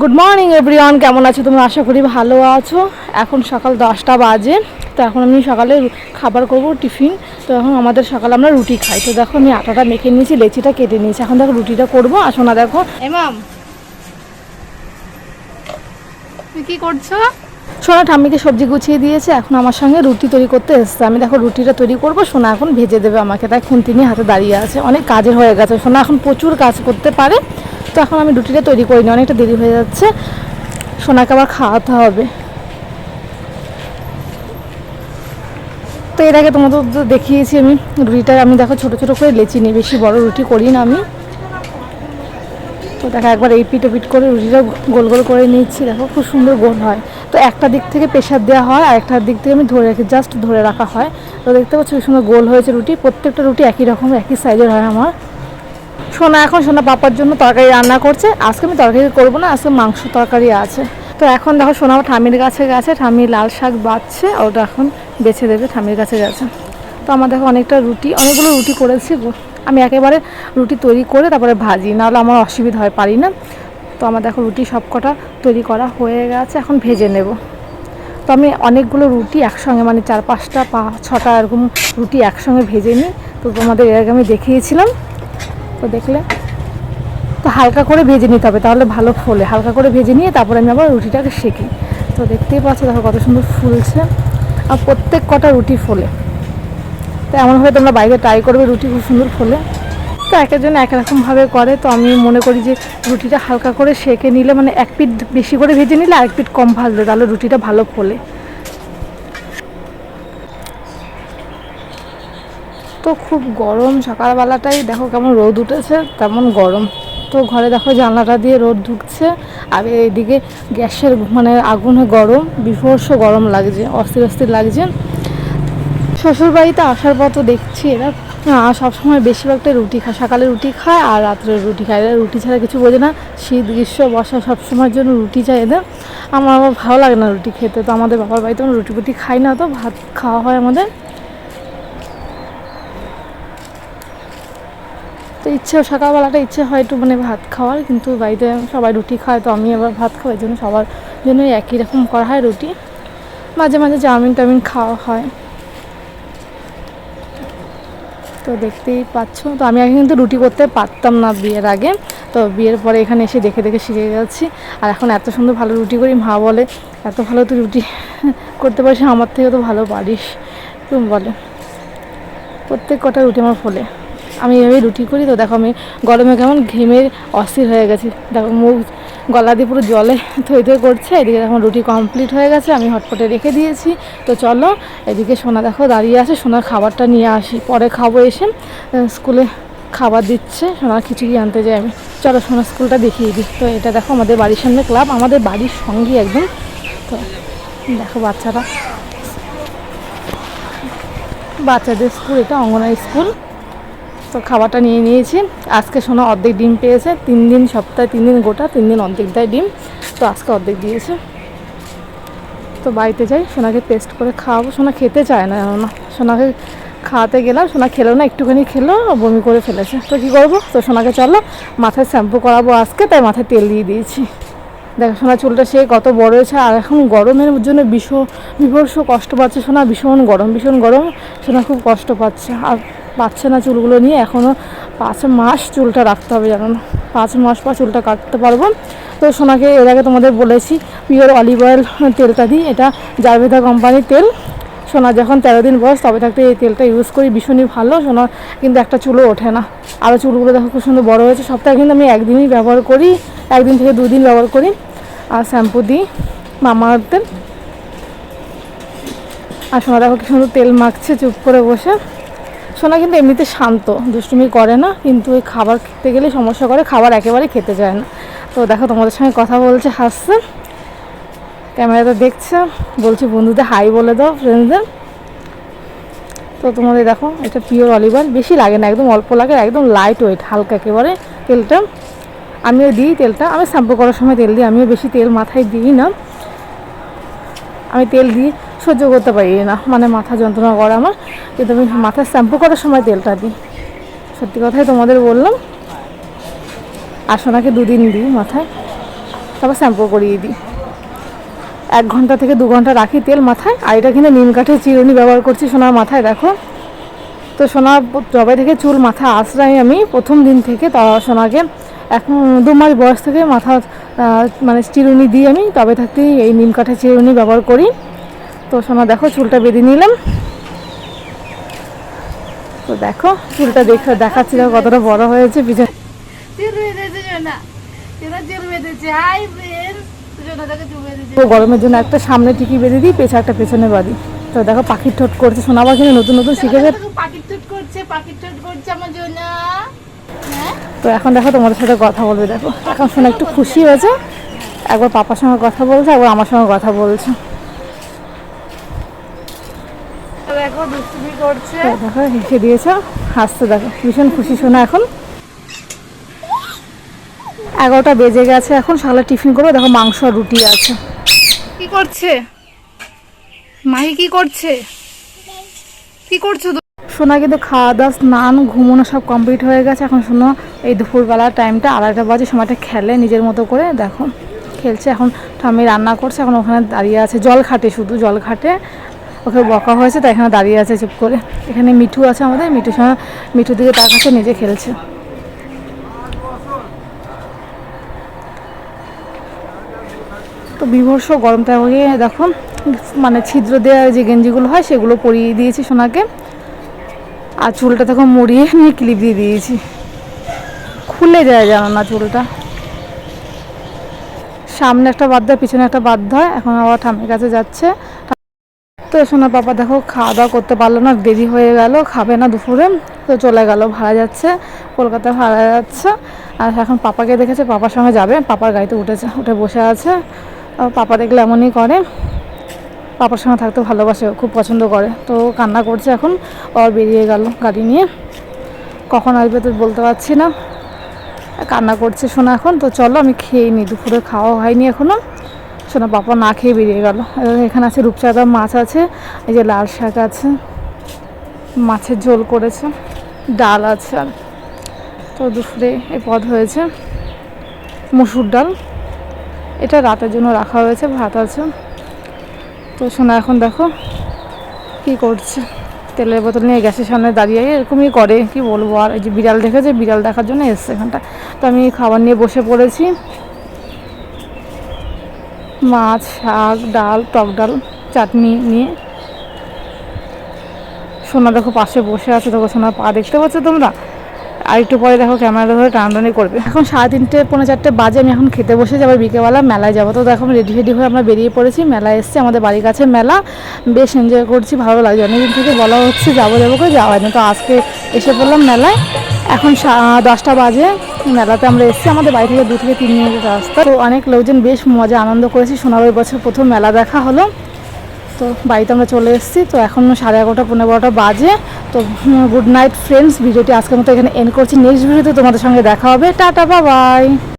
Good morning everyone কেমন আছো তোমরা? আশা করি ভালো আছো। এখন সকাল দশটা বাজে। তো এখন আমি সকালে খাবার করব টিফিন। তো এখন আমাদের সকালে আমরা রুটি খাই। তো দেখো আমি আটাটা মেখে নিয়েছি লেচিটা কেটে নিয়েছি। এখন দেখো রুটিটা করব। আসো না দেখো। এমাম তুমি কি করছ? সোনা ঠাম্মিকে সবজি গুছিয়ে দিয়েছে। এখন আমার সঙ্গে রুটি তৈরি করতে এসছে। আমি দেখো রুটিটা তৈরি করব। সোনা এখন ভেজে দেবে আমাকে। তাই খুন্তি নিয়ে হাতে দাঁড়িয়ে আছে। অনেক কাজের হয়ে গেছে। সোনা এখন প্রচুর কাজ করতে পারে। তো এখন আমি রুটিটা তৈরি করিনি, অনেকটা দেরি হয়ে যাচ্ছে। সোনাকে আবার খাওয়াতে হবে। তো এর আগে তোমাদের দেখিয়েছি আমি রুটিটা, আমি দেখো ছোটো ছোটো করে লেচি নিই, বেশি বড় রুটি করি না আমি। তো দেখো একবার এই পিঠ পিঠ করে রুটিটা গোল গোল করে নিচ্ছি, দেখো খুব সুন্দর গোল হয়। তো একটা দিক থেকে প্রেশার দেওয়া হয়, আর একটা দিক থেকে আমি ধরে রাখি জাস্ট ধরে রাখা হয়। তো দেখতে পাচ্ছি সুন্দর গোল হয়েছে রুটি, প্রত্যেকটা রুটি একই রকম, একই সাইজের হয় আমার। সোনা, এখন সোনা পাপার জন্য তরকারি রান্না করছে। আজকে আমি তরকারি করব না, আজকে মাংস তরকারি আছে। তো এখন দেখো সোনা ঠামির কাছে গেছে ঠামি লাল শাক বাচ্ছে ওটা এখন বেছে দেবে ঠামির কাছে গেছে। তো আমার দেখো অনেকটা রুটি, অনেকগুলো রুটি করেছি আমি একেবারে রুটি তৈরি করে তারপরে ভাজি, নাহলে আমার অসুবিধা হয়, পারি না। তো আমার দেখো রুটি সব কটা তৈরি করা হয়ে গেছে, এখন ভেজে নেব। তো আমি অনেকগুলো রুটি একসঙ্গে মানে চার পাঁচটা, পা, ছটা এরকম রুটি একসঙ্গে ভেজে নিই। তো তোমাদের এর আগে আমি দেখিয়েছিলাম। তো দেখলে? তো হালকা করে ভেজে নিতে হবে, তাহলে ভালো ফোলে। হালকা করে ভেজে নিয়ে তারপরে আমি আবার রুটিটাকে সেঁকি। তো দেখতেই পাচ্ছ, দেখো কত সুন্দর ফুলছে। আর প্রত্যেক কটা রুটি ফোলে। তো এমনভাবে তোমরা বাইরে ট্রাই করবে রুটি, খুব সুন্দর ফোলে। তো এক একজন এক রকমভাবে করে। তো আমি মনে করি যে রুটিটা হালকা করে সেঁকে নিলে মানে এক পিঠ বেশি করে ভেজে নিলে আরেক পিঠ কম ভাজলে, তাহলে রুটিটা ভালো ফোলে। তো খুব গরম, সকালবেলাটাই দেখো কেমন রোদ উঠেছে, তেমন গরম। তো ঘরে দেখো জানলাটা দিয়ে রোদ ঢুকছে, আর এইদিকে গ্যাসের মানে আগুনে গরম, বিভর্ষ গরম লাগছে, অস্থির অস্থির লাগছে। শ্বশুরবাড়িতে আসার পর তো দেখছি এরা সবসময় বেশিরভাগটা রুটি খায়, সকালে রুটি খায় আর রাত্রে রুটি খায়। এরা রুটি ছাড়া কিছু বোঝে না, শীত, গ্রীষ্ম, বর্ষা সবসময়ের জন্য রুটি চাই এদের। আমার আবার ভালো লাগে না রুটি খেতে, তো আমাদের বাবার বাড়িতে আমরা রুটি ফুটি খাই না, তো ভাত খাওয়া হয় আমাদের। তো ইচ্ছে, সকালবেলাটা ইচ্ছে হয় একটু মানে ভাত খাওয়ার, কিন্তু বাড়িতে সবাই রুটি খায়, তো আমি আবার ভাত খাওয়ার জন্য সবার জন্য একই রকম করা হয় রুটি। মাঝে মাঝে চাউমিন টাউমিন খাওয়া হয়। তো দেখতেই পাচ্ছ, তো আমি আগে কিন্তু রুটি করতে পারতাম না বিয়ের আগে, তো বিয়ের পরে এখানে এসে দেখে দেখে শিখে যাচ্ছি। আর এখন এত সুন্দর ভালো রুটি করি, মা বলে, এত ভালো তুই রুটি করতে পারিস, আমার থেকে তো ভালো পারিস। তুমি বলে, প্রত্যেক কটা রুটি আমার ফোলে। আমি এভাবে রুটি করি তো দেখো আমি গরমে কেমন ঘেমে অস্থির হয়ে গেছি। দেখো মুখ গলা দিয়ে পুরো জলে থই থই করছে, এদিকে এখন রুটি কমপ্লিট হয়ে গেছে, আমি হটপটে রেখে দিয়েছি। তো চলো, এদিকে সোনা দেখো দাঁড়িয়ে আছে, সোনার খাবারটা নিয়ে আসি। পরে খাব এসে স্কুলে খাবার দিচ্ছে, সোনার খিচুড়ি আনতে যাই আমি। চলো সোনার স্কুলটা দেখিয়ে দিই। তো এটা দেখো আমাদের বাড়ির সামনে ক্লাব, আমাদের বাড়ির সঙ্গেই একদম। তো দেখো বাচ্চারা, বাচ্চাদের স্কুল, এটা অঙ্গনারী স্কুল। তো খাবারটা নিয়ে নিয়েছি। আজকে সোনা অর্ধেক ডিম পেয়েছে, তিন দিন সপ্তাহে তিন দিন গোটা, তিন দিন অর্ধেক দেয় ডিম। তো আজকে অর্ধেক দিয়েছে। তো বাড়িতে যাই, সোনাকে পেস্ট করে খাওয়াবো। সোনা খেতে চায় না না সোনাকে খাওয়াতে গেলাম, সোনা খেলো না, একটুখানি খেলো বমি করে ফেলেছে। তো কী করব? তো সোনাকে চলো, মাথায় শ্যাম্পু করাবো আজকে, তাই মাথায় তেল দিয়ে দিয়েছি। দেখো সোনা চুলটা সে কত বড় হয়েছে, আর এখন গরমের জন্য ভীষণ, বিভর্ষ কষ্ট পাচ্ছে সোনা, ভীষণ গরম ভীষণ গরম। সোনা খুব কষ্ট পাচ্ছে। আর পাচ্ছে না চুলগুলো নিয়ে এখনও পাঁচ মাস চুলটা রাখতে হবে জানো। পাঁচ মাস পর চুলটা কাটতে পারব। তো সোনাকে এর আগে তোমাদের বলেছি, পিওর অলিভ অয়েল তেলটা দিই, এটা জারভেদা কোম্পানির তেল। সোনা যখন তেরো দিন বয়স, তবে থাকতে এই তেলটা ইউজ করি, ভীষণই ভালো। সোনা কিন্তু একটা চুলও ওঠে না। আরও চুলগুলো দেখো খুব সুন্দর বড়ো হয়েছে। সপ্তাহে কিন্তু আমি একদিনই ব্যবহার করি, একদিন থেকে দুদিন ব্যবহার করি। আর শ্যাম্পু দিই মামা তেল। আর সোনা দেখো কি সুন্দর তেল মাখছে, চুপ করে বসে। সোনা কিন্তু এমনিতে শান্ত, দুষ্টুমি করে না, কিন্তু ওই খাবার খেতে গেলে সমস্যা করে, খাবার একেবারে খেতে চায় না। তো দেখো তোমাদের সঙ্গে কথা বলছে হাসছে। ক্যামেরাতে দেখছে, বলছি বন্ধুদের হাই বলে দাও ফ্রেন্ডসদের তো তোমাদের দেখো, এটা পিওর অলিভ অয়েল বেশি লাগে না, একদম অল্প লাগে, একদম লাইট ওয়েট হালকা একেবারে তেলটা। আমিও দিই তেলটা, আমি শ্যাম্পু করার সময় তেল দিই, আমিও বেশি তেল মাথায় দিই না। আমি তেল দিয়ে সহ্য করতে পারি না। মানে মাথা যন্ত্রণা করে আমার। কিন্তু আমি মাথায় শ্যাম্পু করার সময় তেলটা দিই। সত্যি কথাই তোমাদের বললাম। আর সোনাকে দুদিন দিই মাথায়। তারপর শ্যাম্পু করিয়ে দিই। এক ঘণ্টা থেকে দু ঘণ্টা রাখি তেল মাথায়। আর এটা কিনে নিম কাঠের চিরুনি ব্যবহার করছি সোনার মাথায়, দেখো। তো সোনা জবে থেকে চুল মাথা আশ্রাই আমি প্রথম দিন থেকে তা সোনাকে এখন দু মাস বয়স থেকে মাথা মানে চিরুনি দিই আমি তবে থাকতেই এই নিম কাঠের চিরুনি ব্যবহার করি। তো সোনা দেখো চুলটা বেঁধে নিলাম। তো দেখো চুলটা দেখে দেখাচ্ছি দেখো কতটা বড় হয়েছে পিছনে গরমের জন্য একটা সামনে টিকি বেঁধে দিই পেছা একটা পেছনে বাঁধি। তো দেখো পাখির ঠোঁট করছে। সোনা পাখি নতুন নতুন শিখেছে তোকে পাখির ঠোঁট করছে পাখির ঠোঁট করছে আমার জোনা হ্যাঁ? তো এখন দেখো তোমাদের সাথে কথা বলবে দেখো। এখন শোনা একটু খুশি হয়েছে। একবার পাপার সঙ্গে কথা বলছে একবার আমার সঙ্গে কথা বলছে। দেখো দুষ্টুমি করছে। দেখো হেসে দিয়েছে। হাসতে দেখো ভীষণ খুশি শোনা এখন। এগারোটা বেজে গেছে এখন সকালে টিফিন করব। দেখো মাংস আর রুটি আছে। কি করছে? মাহি কি করছে? কি করছ? সোনা কিন্তু খাওয়া দাওয়া স্নান ঘুমোনো সব কমপ্লিট হয়ে গেছে। এখন শোনো এই দুপুরবেলার টাইমটা আড়াইটা বাজে সময়টা খেলে নিজের মতো করে দেখো। খেলছে এখন ঠাম্মি রান্না করছে এখন ওখানে দাঁড়িয়ে আছে। জল খাটে শুধু জল খাটে। ওকে বকা হয়েছে, তাই এখানে দাঁড়িয়ে আছে চুপ করে। এখানে মিঠু আছে আমাদের মিঠুর সঙ্গে মিঠুর দিকে তাকাচ্ছে নিজে খেলছে। তো বিভর্ষ গরমটা হয়ে দেখো মানে ছিদ্র দেওয়া যে গেঞ্জিগুলো হয়, সেগুলো পরিয়ে দিয়েছি সোনাকে। আর চুলটা তখন মুড়িয়ে নিয়ে ক্লিপ দিয়ে দিয়েছি। খুলে যায় জানো না চুলটা। সামনে একটা বাদ দেয়, পিছনে একটা বাদ হয় এখন আবার ঠাম্মির কাছে যাচ্ছে। তো শোনা পাপা দেখো, খাওয়া দাওয়া করতে পারল না, দেরি হয়ে গেল, খাবে না দুপুরে, তো চলে গেল, ভাড়া যাচ্ছে, কলকাতা ভাড়া যাচ্ছে। আর এখন পাপাকে দেখেছে, পাপার সঙ্গে যাবে, পাপার গাড়িতে উঠেছে, উঠে বসে আছে। পাপা দেখলে এমনই করে, পাপার সঙ্গে থাকতে ভালোবাসে খুব পছন্দ করে, তো কান্না করছে এখন আর বেরিয়ে গেল গাড়ি নিয়ে। কখন আসবে তো বলতে পারছি না, কান্না করছে শোনা এখন, তো চলো আমি খেয়ে নিই, দুপুরে খাওয়া হয়নি এখনও। শোনা পাপা না খেয়ে বেরিয়ে গেল। এখানে আছে রূপচাঁদা মাছ আছে, এই যে লাল শাক আছে, মাছের ঝোল করেছে, ডাল আছে আর। তো দুপুরে এই পদ হয়েছে। মসুর ডাল, এটা রাতের জন্য রাখা হয়েছে, ভাত আছে। তো শোনা, এখন দেখো কি করছে। তেলের বোতল নিয়ে গ্যাসের সামনে দাঁড়িয়ে, এরকমই করে, কি বলব আর, এই যে বিড়াল দেখেছে, বিড়াল দেখার জন্য এসছে এখানটা তো আমি খাবার নিয়ে বসে পড়েছি। মাছ শাক ডাল, টক ডাল, চাটনি নিয়ে। সোনা দেখো পাশে বসে আছে, দেখো সোনার পা দেখতে পাচ্ছ তোমরা? আর একটু পরে দেখো ক্যামেরা ধরে টানাটানি করবে। এখন সাড়ে তিনটে, পৌনে চারটে বাজে, আমি এখন খেতে বসে যাব বিকেলবেলা, মেলায় যাব। তো দেখো রেডি রেডি হয়ে আমরা বেরিয়ে পড়েছি, মেলায় এসেছি, আমাদের বাড়ির কাছে মেলা। বেশ এনজয় করছি, ভালো লাগছে। অনেকদিন থেকে বলা হচ্ছে যাব যাব করে যাওয়া হয়নি। তো আজকে এসে পড়লাম মেলায়। এখন দশটা বাজে, মেলাতে আমরা এসেছি। আমাদের বাড়ি থেকে দু থেকে তিন মিনিটের রাস্তা। তো অনেক লোকজন বেশ মজা, আনন্দ করেছি। সোনার বছর প্রথম মেলা দেখা হলো। তো বাড়িতে আমরা চলে এসেছি, তো এখন সাড়ে এগারোটা পনেরো বারোটা বাজে। তো গুড নাইট ফ্রেন্ডস ভিডিওটি আজকের মতো এখানে এন্ড করছি। নেক্সট ভিডিওতে তোমাদের সঙ্গে দেখা হবে। টাটা বা বাই